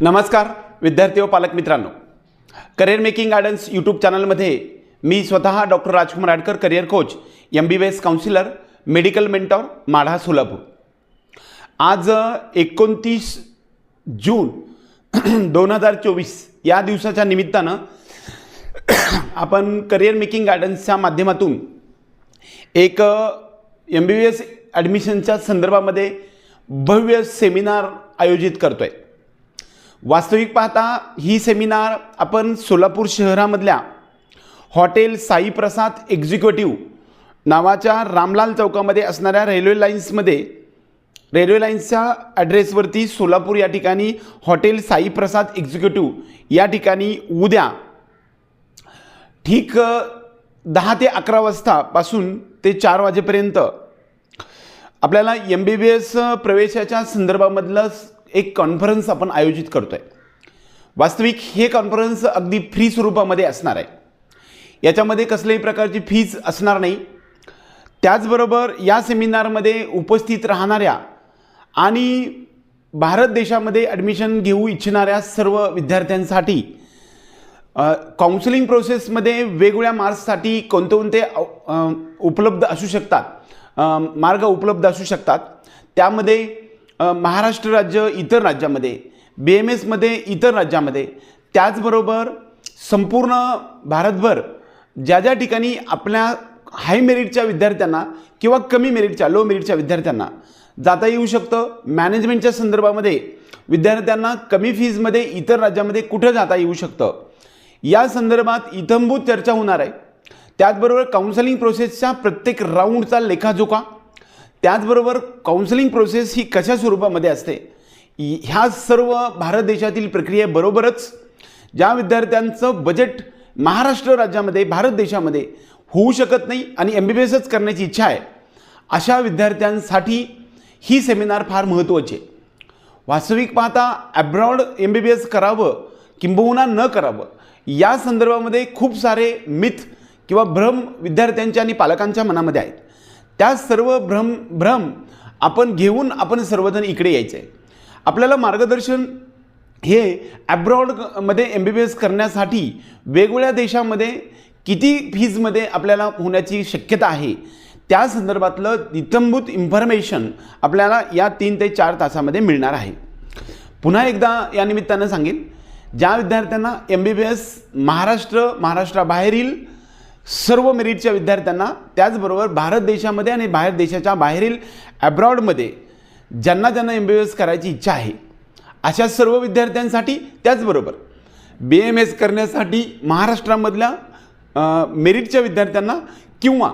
नमस्कार विद्यार्थी व पालक मित्रांनो. करिअर मेकिंग गार्डन्स यूट्यूब चॅनलमध्ये मी स्वतः doctor Rajkumar Adkar career coach M B B S counsellor medical mentor Madha Solapur. आज एकोणतीस जून दोन हजार चोवीस या दिवसाच्या निमित्तानं आपण करिअर मेकिंग गार्डन्सच्या माध्यमातून एक एम बी बी एस ॲडमिशनच्या संदर्भामध्ये भव्य सेमिनार आयोजित करतो आहे वास्तविक पाहता ही सेमिनार आपण सोलापूर शहरामधल्या हॉटेल साई प्रसाद एक्झिक्युटिव्ह नावाच्या रामलाल चौकामध्ये असणाऱ्या रेल्वे लाईन्समध्ये रेल्वे लाईन्सच्या ॲड्रेसवरती सोलापूर या ठिकाणी हॉटेल साईप्रसाद एक्झिक्युटिव्ह या ठिकाणी उद्या ठीक दहा ते अकरा वाजतापासून ते चार वाजेपर्यंत आपल्याला एम बी बी एस प्रवेशाच्या संदर्भामधलं एक कॉन्फरन्स आपण आयोजित करतो आहे वास्तविक हे कॉन्फरन्स अगदी फ्री स्वरूपामध्ये असणार आहे. याच्यामध्ये कसल्याही प्रकारची फीज असणार नाही. त्याचबरोबर या सेमिनारमध्ये उपस्थित राहणाऱ्या आणि भारत देशामध्ये ॲडमिशन घेऊ इच्छिणाऱ्या सर्व विद्यार्थ्यांसाठी काउन्सिलिंग प्रोसेसमध्ये वेगवेगळ्या मार्क्ससाठी कोणते कोणते उपलब्ध असू शकतात. मार्ग उपलब्ध असू शकतात. त्यामध्ये महाराष्ट्र राज्य इतर राज्यामध्ये बी एम एसमध्ये इतर राज्यामध्ये त्याचबरोबर संपूर्ण भारतभर ज्या ज्या ठिकाणी आपल्या हाय मेरिटच्या विद्यार्थ्यांना किंवा कमी मेरिटच्या लो मेरिटच्या विद्यार्थ्यांना जाता येऊ शकतं मॅनेजमेंटच्या संदर्भामध्ये विद्यार्थ्यांना कमी फीजमध्ये इतर राज्यामध्ये कुठं जाता येऊ शकतं? या संदर्भात इथंभूत चर्चा होणार आहे. त्याचबरोबर काउन्सिलिंग प्रोसेसच्या प्रत्येक राऊंडचा लेखाजोखा त्याचबरोबर काउन्सिलिंग प्रोसेस ही कशा स्वरूपामध्ये असते? ह्या सर्व भारत देशातील प्रक्रियेबरोबरच ज्या विद्यार्थ्यांचं बजेट महाराष्ट्र राज्यामध्ये भारत देशामध्ये होऊ शकत नाही आणि एम बी बी एसच करण्याची इच्छा आहे अशा विद्यार्थ्यांसाठी ही सेमिनार फार महत्त्वाची आहे. वास्तविक पाहता abroad M B B S करावं किंबहुना न करावं या संदर्भामध्ये खूप सारे मिथ किंवा भ्रम विद्यार्थ्यांच्या आणि पालकांच्या मनामध्ये आहेत. त्या सर्व भ्रम भ्रम आपण घेऊन आपण सर्वजण इकडे यायचं. आहे आपल्याला मार्गदर्शन हे ॲब्रॉडमध्ये एम बी बी एस करण्यासाठी वेगवेगळ्या देशामध्ये किती फीजमध्ये आपल्याला होण्याची शक्यता आहे त्या संदर्भातलं इतंभूत इन्फॉर्मेशन आपल्याला या तीन ते चार तासामध्ये मिळणार आहे. पुन्हा एकदा या निमित्तानं सांगेन ज्या विद्यार्थ्यांना M B B S Maharashtra महाराष्ट्राबाहेरील सर्व मेरिटच्या विद्यार्थ्यांना त्याचबरोबर भारत देशामध्ये आणि बाहेर देशाच्या बाहेरील ॲब्रॉडमध्ये ज्यांना ज्यांना एम बी बी एस करायची इच्छा आहे अशा सर्व विद्यार्थ्यांसाठी त्याचबरोबर बी एम एस करण्यासाठी महाराष्ट्रामधल्या मेरिटच्या विद्यार्थ्यांना किंवा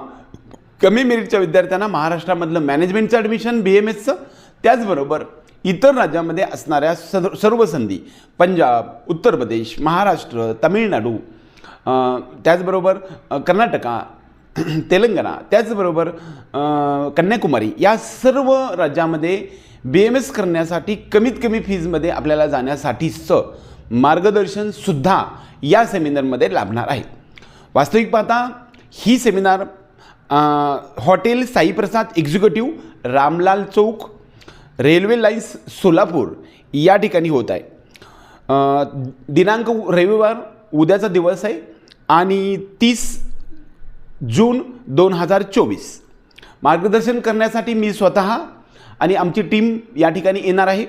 कमी मेरिटच्या विद्यार्थ्यांना महाराष्ट्रामधलं मॅनेजमेंटचं ॲडमिशन बी एम एसचं त्याचबरोबर इतर राज्यामध्ये असणाऱ्या सर्व संधी पंजाब उत्तर प्रदेश महाराष्ट्र तामिळनाडू त्याचबरोबर कर्नाटका तेलंगणा त्याचबरोबर कन्याकुमारी या सर्व राज्यामध्ये बी एम एस करण्यासाठी कमीत कमी फीजमध्ये आपल्याला जाण्यासाठीचं मार्गदर्शनसुद्धा या सेमिनारमध्ये लाभणार आहे. वास्तविक पाहता ही seminar hotel Saiprasad executive Ramlal Chowk railway lines Solapur या ठिकाणी होत आहे. दिनांक रविवार उद्याचा दिवस आहे. आणि तीस जून दोन हजार चोवीस. मार्गदर्शन करण्यासाठी मी स्वतः आणि आमची टीम या ठिकाणी येणार आहे.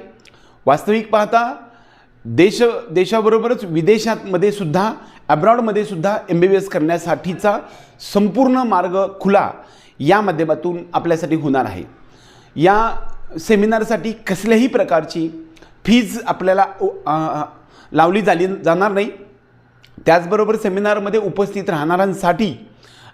वास्तविक पाहता देश देशाबरोबरच विदेशातमध्ये सुद्धा अब्रॉडमध्ये सुद्धा एम बी बी एस करण्यासाठीचा संपूर्ण मार्ग खुला या माध्यमातून आपल्यासाठी होणार आहे. या सेमिनारसाठी कसल्याही प्रकारची फीज आपल्याला लावली झाली जाणार नाही. त्याचबरोबर सेमिनारमध्ये उपस्थित राहणाऱ्यांसाठी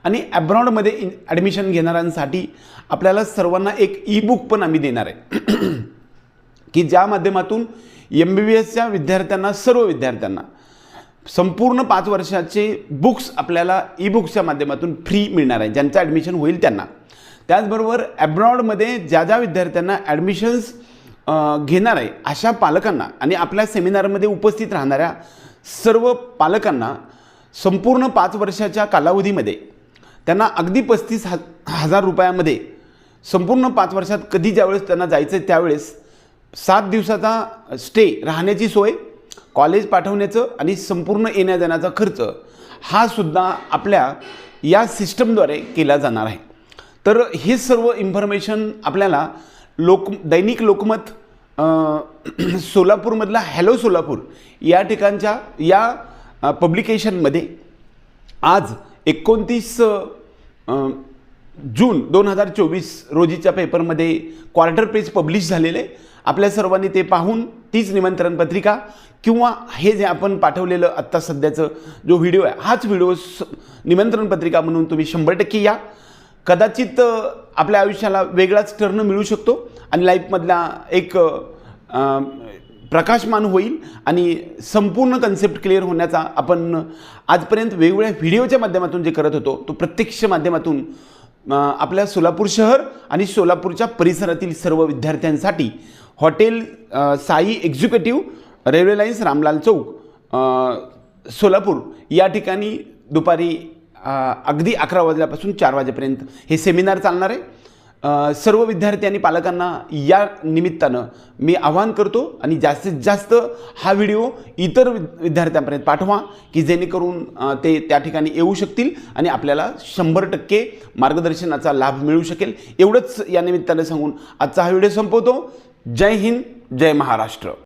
आणि ॲब्रॉडमध्ये इन ॲडमिशन घेणाऱ्यांसाठी आपल्याला सर्वांना एक ई बुक पण आम्ही देणार आहे. की ज्या माध्यमातून एम बी बी एसच्या विद्यार्थ्यांना सर्व विद्यार्थ्यांना संपूर्ण पाच वर्षाचे बुक्स आपल्याला ई बुक्सच्या माध्यमातून फ्री मिळणार आहे. ज्यांचं ॲडमिशन होईल त्यांना. त्याचबरोबर ॲब्रॉडमध्ये ज्या ज्या विद्यार्थ्यांना ॲडमिशन्स घेणार आहे अशा पालकांना आणि आपल्या सेमिनारमध्ये उपस्थित राहणाऱ्या सर्व पालकांना संपूर्ण पाच वर्षाच्या कालावधीमध्ये त्यांना अगदी पस्तीस ह हजार रुपयामध्ये संपूर्ण पाच वर्षात कधी ज्यावेळेस त्यांना जायचं आहे त्यावेळेस सात दिवसाचा स्टे राहण्याची सोय कॉलेज पाठवण्याचं आणि संपूर्ण येण्या जाण्याचा खर्च हा सुद्धा आपल्या या सिस्टमद्वारे केला जाणार आहे. तर हे सर्व इन्फॉर्मेशन आपल्याला लोक दैनिक लोकमत सोलापूरमधला हॅलो सोलापूर या ठिकाणच्या या पब्लिकेशनमध्ये आज एकोणतीस जून दोन हजार चोवीस रोजीच्या पेपरमध्ये क्वार्टर पेज पब्लिश झालेले. आपल्या सर्वांनी ते पाहून तीच निमंत्रण पत्रिका किंवा हे जे आपण पाठवलेलं आत्ता सध्याचं जो व्हिडिओ आहे हाच व्हिडिओ स निमंत्रण पत्रिका म्हणून तुम्ही शंभर टक्के या. कदाचित आपल्या आयुष्याला वेगळाच टर्न मिळू शकतो आणि लाईफमधला एक प्रकाशमान होईल आणि संपूर्ण कन्सेप्ट क्लिअर होण्याचा आपण आजपर्यंत वेगवेगळ्या व्हिडिओच्या माध्यमातून जे करत होतो तो प्रत्यक्ष माध्यमातून आपल्या सोलापूर शहर आणि सोलापूरच्या परिसरातील सर्व विद्यार्थ्यांसाठी hotel Sai executive railway lines Ramlal Chowk Solapur या ठिकाणी दुपारी अगदी अकरा वाजल्यापासून चार वाजेपर्यंत हे सेमिनार चालणार आहे. सर्व विद्यार्थी आणि पालकांना या निमित्तानं मी आवाहन करतो आणि जास्तीत जास्त हा व्हिडिओ इतर विद्यार्थ्यांपर्यंत पाठवा की जेणेकरून ते त्या ठिकाणी येऊ शकतील आणि आपल्याला शंभर टक्के मार्गदर्शनाचा लाभ मिळू शकेल. एवढंच या निमित्तानं सांगून आजचा हा व्हिडिओ संपवतो. जय हिंद जय महाराष्ट्र.